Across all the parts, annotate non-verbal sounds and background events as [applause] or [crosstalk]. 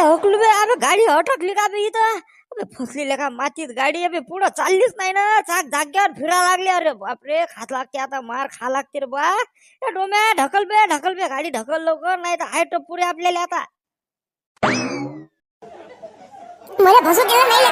गाडी अटकली का बे इथं? अबे फसली का मातीत गाडी? अबे पुढं चाललीच नाही ना. चाक जाग्यावर फिरा लागली. अरे बापरे खात लागते आता मार खा लागते रे बा. डोमे डोम्या ढकल बे ढकल बे. गाडी ढकल लवकर नाही तर आहे टप्पुरे आपल्याला आता. मला फसू केलं नाही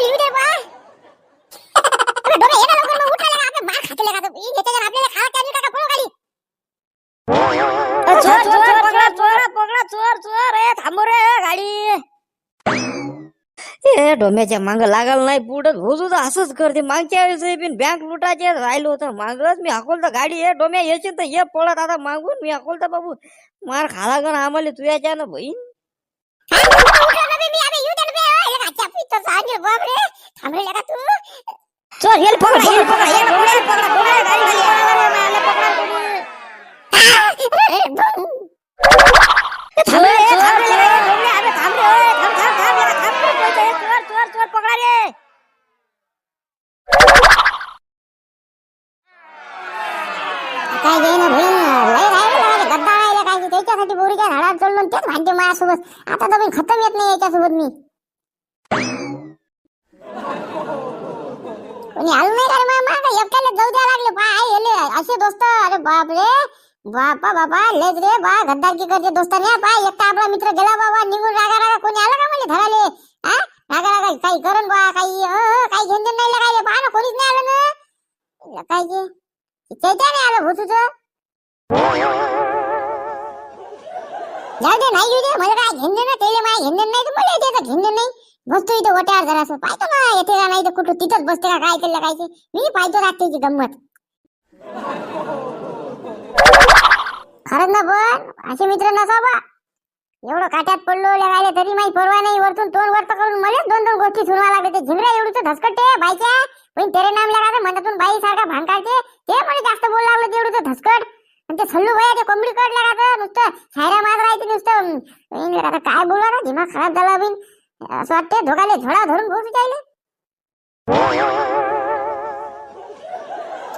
येऊ दे बा. लवकर, मग मार तो. आपल्याला खावा त्या का, चोर चोर पकडा चोर पकडा चोर चोर ए रे गाडी ए डोम्याच्या मांग लागल नाही पुढं भोजू तर असंच करते मागच्या वेळेस बिन बँक लुटायचे राहिलो होतं मागच मी हाकलतो गाडी ए डोम्या येशील तर ये पळत आता मागून मी हाकलतो बाबू मार खाला गण आम्हाला तुझ्याच्या ना बहीण हा, उठ ना बे, मी अबे, येऊ दे ना बे, ओ, लगा, त्या पिक्चरचा अनिल बाप रे. थांब रे लगा तू. चोर हेल पकडा हेल पकडा हेल पकडा हेल पकडा डोम्या गाडी खाली पळाला रे, मला पकडा तुम्ही. अरे, बम. थांब रे, थांब रे, लगा, ए, डोम्या, अबे, थांब रे, ओय, थांब, थांब, थांब, लगा, थांब रे, पळतोय, ए, चोर, चोर, चोर, पकडा रे. काय घे ना बहीण लय राहिलं लगा, ते गद्दा राहिला काय ते, त्याच्यासाठी बोरीच्या झाडावर चढलो आणि तेच भांडते माझ्यासोबत आता तर बहीण खतम येत नाही याच्यासोबत मी कोणी आलं नाही का रे मामा एकट्याला जाऊ द्या लागले. बा आई असे दोस्त. अरे बाप रे. बापा बापा लेच रे. बा गद्दारकी करते दोस्ताने. बा एकटा आपला मित्र गेला बाबा निघून रागा रागा कोणी आलं का मला धराले हा? रागा रागा काही करण बा काही काही घेऊन देऊन नाही लागायले. बा ना कोणीच नाही आलं ना. काय जे चैत्या नाही आलं भूतूचं. जाऊ दे नाही येऊ दे. मला काय घेऊन दे ना तेले माय घेऊन नाही तर मला येते तर घेऊन नाही. बसतो इथे वट्यावर जरासं पाहतो ना येते का नाही कुठं तिथंच बसते का काय त्याला काय मी पाहतो रात्रीची गंमत. खरंच ना पण असे मित्र नसावा एवढं काट्यात पडलो लगायला तरी माही परवा नाही वरतून तोंड वरत करून मला दोन दोन गोष्टी सुनवा लागते झिमऱ्या एवढं धसकटते बाईच्या. पण तेरे नाम लगा मनातून बाई सारखा भांग काढते ते मला जास्त बोल लागलं ते एवढं धसकट. आणि ते सल्लू भया ते कोंबडी कट लागायचं नुसतं सायरा माग राहायचं नुसतं आता काय बोलवा ना दिमाग खराब झाला बिन. असं वाटते धोकाले झोडा धरून बसू चालले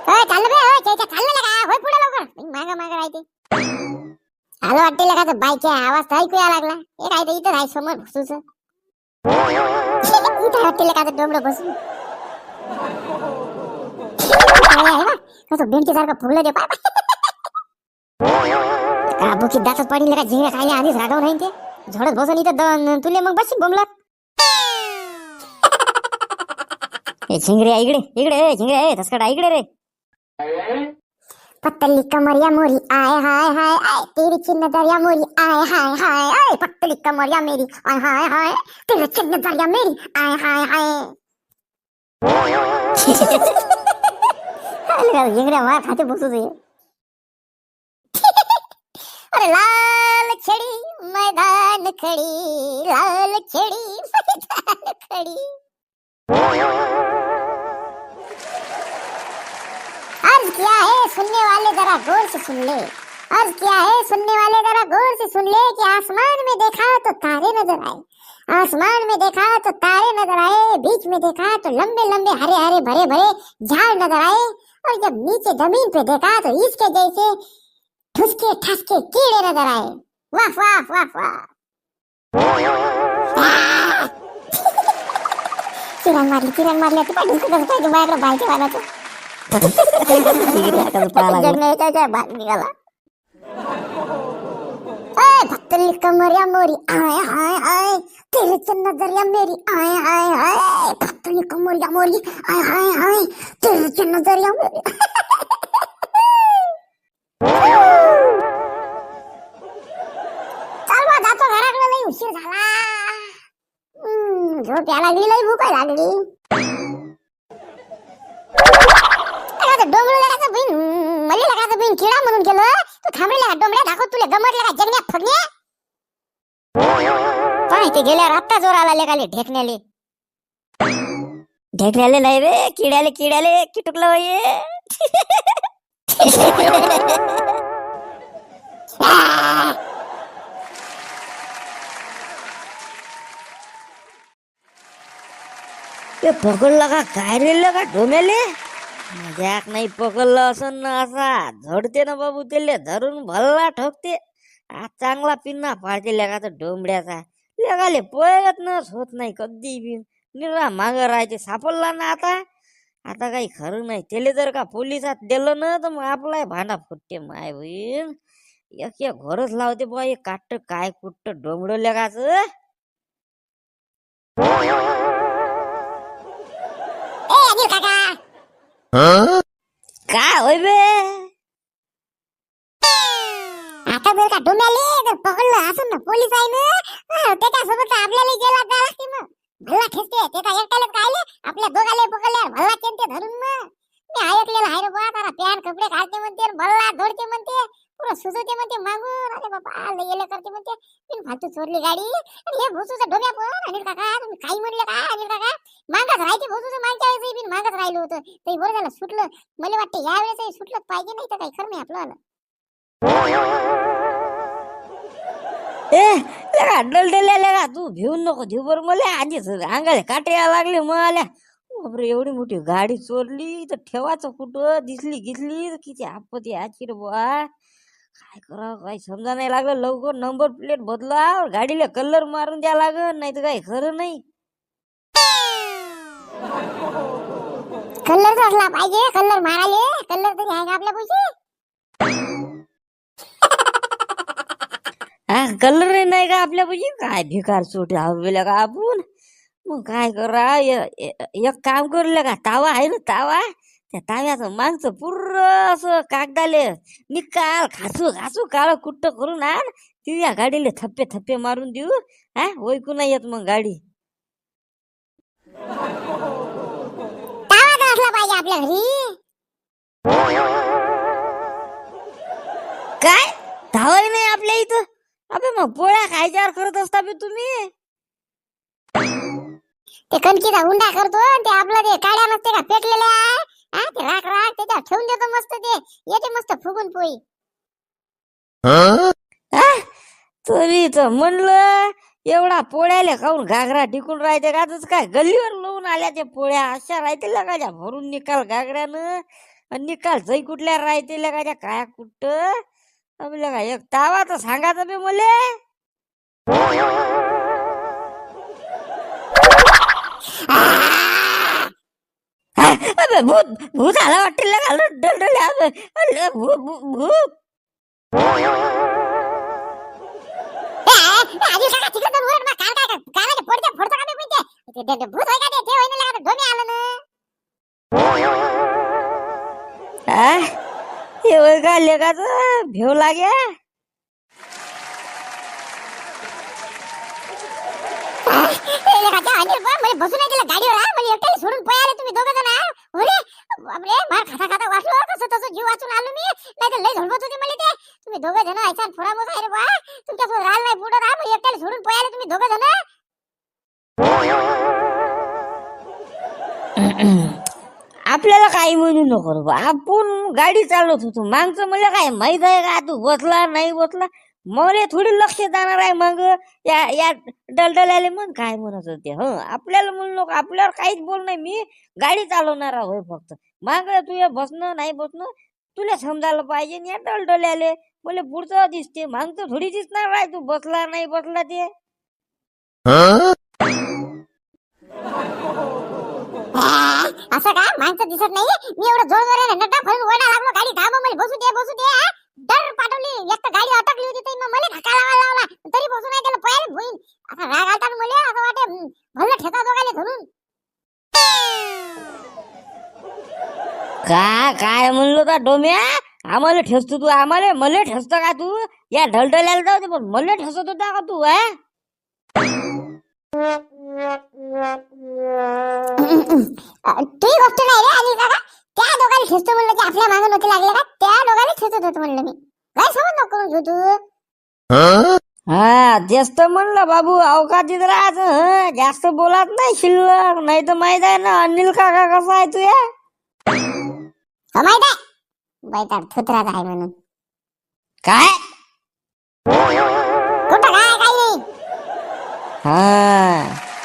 होय चाललं बे होय त्याच्या चाललं लगा होय पुढे लवकर. मागा मागा राहते. आलं वाटते लगा तर बाईच्या आवाज तर ऐकू या लागला. हे काय ते इथं राहाय समोर भसूच इथं वाटते लगा तर डोंबडं बसून. कसं बेंटी सारखं फुगलं ते पाय का बुकी दातात पडली का? झिंगा खायला आधीच रागाव नाही ते. झोडत बसून इथं द- तुले मग बस बोंबलत ए झिंगऱ्या इकडे इकडे ए, झिंगऱ्या ए धसकडा इकडे रे. पत्तली कमरिया मोरी आय हाय हाय आय. तेरी चिन्ह दरिया मोरी आय हाय हाय आय. पत्तली कमरिया मेरी आय हाय हाय. तेरी चिन्ह दरिया मेरी आय हाय हाय. झिंगऱ्या मार खाते बसू दे. अरे लाल खेडी मैदान खड़ी. लाल खेडी मैदान खड़ी. किया है, सुनने वाले जरा गौर से सुन ले। अर्ज़ किया है, सुनने वाले जरा गौर से सुन ले कि आसमान में देखा तो तारे नज़र आए। आसमान में देखा तो तारे नज़र आए, बीच में देखा तो लंबे लंबे हरे हरे भरे भरे झाड़ नज़र आए। और जब नीचे ज़मीन पे देखा तो इसके जैसे ठुसके ठसके कीड़े नज़र आए। वाह वाह वाह वाह। आह! चिरण मारली चिरण मारली तू पाठवून कसं काय माझ्याकडे बायच्या वालाचं जगण्याच्या भाग निघाला भक्तली कमरिया मोरी आय हाय हाय तेरे मेरी आय हाय हाय भक्तली कमरिया मोरी आय हाय हाय तेरे मेरी चल बा जातो घराकडे लई उशीर झाला. झोप या लागली लई भूक लागली लगायचं डोंगळू लगायचं बिन मले लगायचं बिन गेलो तू थांबलेला दाखव तुला गमडला का जगण्या फगण्या पाय ते गेल्यावर आत्ता जोर आला लेगाले ढेकण्याले. ढेकण्याले नाही रे किड्याले किड्याले किटुकलं वय [laughs] पकडला का काय रे का डोम्याले मजाक नाही पकडलं असं ना असा. झडते ना बाबू त्याले धरून भल्ला ठोकते. आज चांगला पिन्ना पाडते लेखाचा डोंबड्याचा लेखाले पोयत नस होत नाही कधी बी. निरा माग राहायचे सापडला ना आता. आता काही खरं नाही. त्याले जर का पोलिसात दिलं ना तर मग आपलाय भांडा फुटते माय बहीण. एक एक घरच लावते बुवा एक काट काय कुट्ट डोंबड लेखाचं ए अनिल काका. काय होय बे? आता जर का डोम्याले जर पकडलं असं ना पोलीस आहे ना त्याच्यासोबत आपल्याला गेला जा लागते मग? भल्ला ठेचते ते काय एकट्यालाच कायले आपल्या दोघाले पकडले भल्ला चेनते धरून मग. मी ऐकलेलं आहे रे बा तारा पॅन कपडे घालते म्हणते भल्ला धोडते म्हणते. पुरा सुजवते म्हणते मागून अरे बाबा लय गेलं करते म्हणते. मी फालतू चोरली गाडी. आणि हे भुसूचं डोक्या पण अनिल काका तुम्ही काही म्हणले का? अनिल काका मागच राहायचे भुसूचं मागच्या वेळेस बिन मागच राहिलो होतं. ते बरं झालं सुटलं. मला वाटतं या वेळेस सुटलं पाहिजे नाही तर काही खरं नाही आपलं ए डल डलडल्या लगा तू भिवून नको धिव बर मला. आधीच अंगाले काटे यायला लागले मला. बापरे एवढी मोठी गाडी चोरली तर ठेवायचं कुठं? दिसली गिसली तर किती आपत्ती आजची रे बुवा. काय करावं काही समजा नाही लागलं लवकर नंबर प्लेट बदला गाडीला कलर मारून द्या लागल नाही तर काही खरं नाही. कलर असला पाहिजे? कलर माराले कलर तरी आहे का आपल्या हा कलर नाही का आपल्या पाहिजे काय भिकार चोट हवेला का आपण? मग काय करा एक काम करले का? तावा आहे ना तावा? त्या ताव्याचं मागचं पूर्ण असं कागदाले निकाल घासू घासू काळ कुट्ट करून आण. ती या गाडीले थप्पे थप्पे मारून देऊ. हा ओळखू नाही येत मग गाडी. तावा तर असला पाहिजे आपल्या घरी. काय? धावाही नाही आपल्या इथं? अबे मग पोळ्या खायच्यावर करत असता बे तुम्ही. ते कणकीचा हुंडा करतो ते आपलं ते काड्या नसते का पेटलेल्या हा ते राख राख त्याच्यावर ठेवून देतो मस्त ते. येते मस्त फुगून पोळी. तरी तर म्हणलं एवढा पोळ्याले खाऊन घागरा टिकून राहते का? तसं काय गल्लीवर लावून आल्या त्या पोळ्या? अशा राहते लगाच्या भरून निकाल घागऱ्यानं. आणि निकाल जै कुठल्या राहते लगाच्या काय कुठ? का एक तावा तर सांगायचं बे मले. भूत भूत आला वाटेल लगा डलडले अबे अरे, भूत भूत लेखाच भेव मला बसून गाडीवर हा मला एकट्याला सोडून पळाले तुम्ही दोघं जण हा अरे बापरे मार खाता खाता वाचलो कसं तसं जीव वाचून आलो मी. नाही तर लय झोडवत होते मला ते. तुम्ही दोघे जण ऐसा फोडा मोठा रे बा तुमच्यासोबत राहिला नाही पुढं राहा मला एकट्याला सोडून पळाले तुम्ही दोघे जण. [clears throat] आपल्याला काही म्हणू नको रे बा. आपण गाडी चालवत होतो. मागचं मला काय माहीत आहे का? तू बसला नाही बसला मला थोडी लक्ष जाणार आहे मग. या या डलडल्याले मग काय म्हणत होते. ह आपल्याला म्हणू नको. आपल्यावर काहीच बोल नाही मी. गाडी चालवणार होय फक्त. माग तुझ्या बसणं नाही बसणं तुला समजायला पाहिजे या टलटल्याले बोले पुढचं दिसते मागचं थोडी दिसणार आहे तू बसला नाही बसला ते. असं का? माणसं दिसत नाही मी एवढं जोर जोर नटा फरून ओढा लागलो गाडी थांब मला बसू दे बसू दे हा. डर पाठवली एक तर गाडी अटकली होती तरी मला धक्का लावा लावला. तरी बसू नाही त्याला पळायला भुईन. असा राग आलता मला असं वाटे हम्म, भलं ठेका दोघाले धरून. का काय म्हणलो का डोम्या? आम्हाला ठेसतो तू आम्हाला मला ठेसतो का तू? या ढलढल्याला जाऊ दे पण मला ठेसत होता का तू हा अ, ती गोष्ट नाही रे आणि काका त्या दोघांनी खेचतो म्हणलं की आपल्या मागे नव्हते लागले का? त्या दोघांनी खेचत होतो म्हणलं मी. काय समज नको करून घेऊ तू. हा तेच तर म्हणलं बाबू अवकाशीत राहायचं हं. जास्त बोलत नाही शिल्लक. नाही तर माहीत आहे ना अनिल काका कसा आहे तुया हो माहीत आहे बैताड थुत्राच आहे म्हणून. काय? कुठं? काय काही नाही. हा.